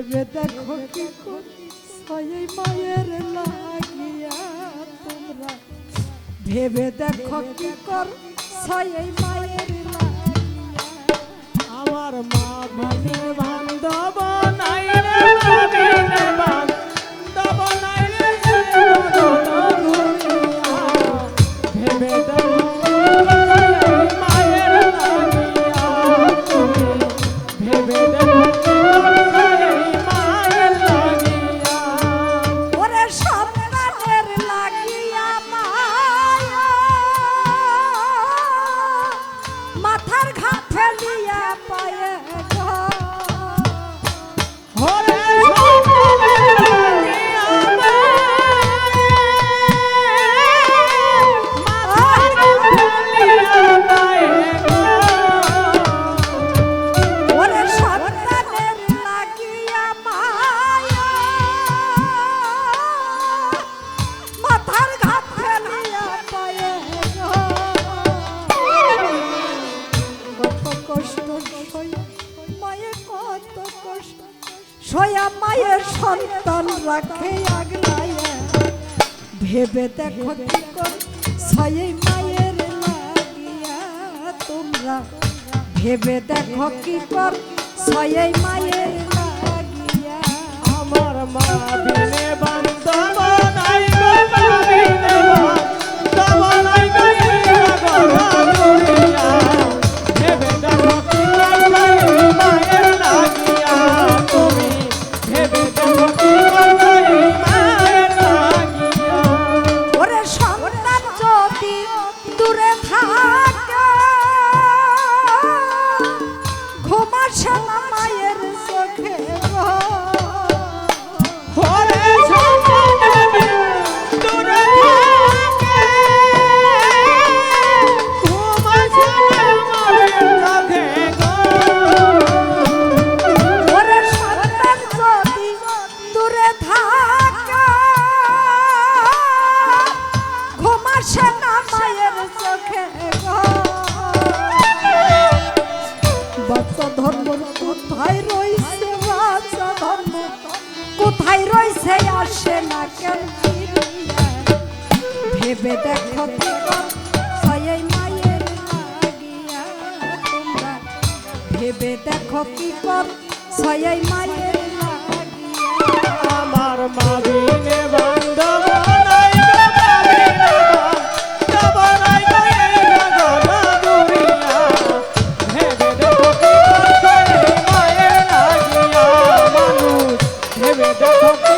ভেবে দেখো কি ছয় মায়ের লাগিয়া তোমরা। ভেবে দেখো কি কর? ছয় মায়ের আমার মা বিনে বান্ধব নাই রে সয়া মায়ের সন্তান রাখে আগলাইয়া ভেবে দেখো কি কর মায়ের লাগিয়া তোমরা। ভেবে দেখো কি কর ছয় মায়ের লাগিয়া। আমার মা বিনে বান্ধব কোথায় রইছে বাচ্চা ধর্ম কোথায় রইছে আসে না কেন? ভেবে দেখো কি মায়ের লাগিয়া তোমরা। ভেবে দেখো কি কর ছয় মায়ের লাগিয়া। আমার মা বিনে ভেবে দেখো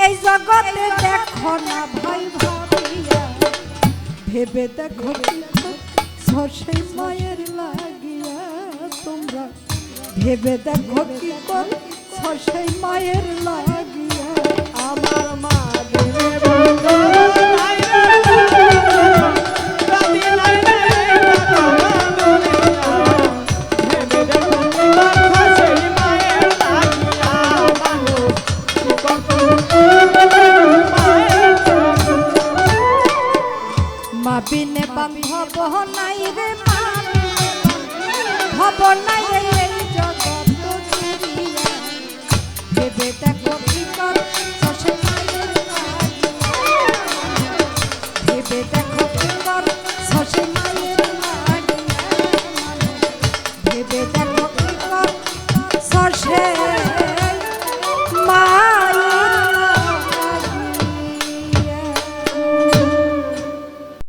এই জগতে দেখো না ভাই ভাবিয়া ভেবে দেখো সসে মায়ের লাগিয়া তোমরা। ভেবে দেখো কি কর সসে মায়ের লাগিয়া বান্ধব নাই রে মা ভব নাই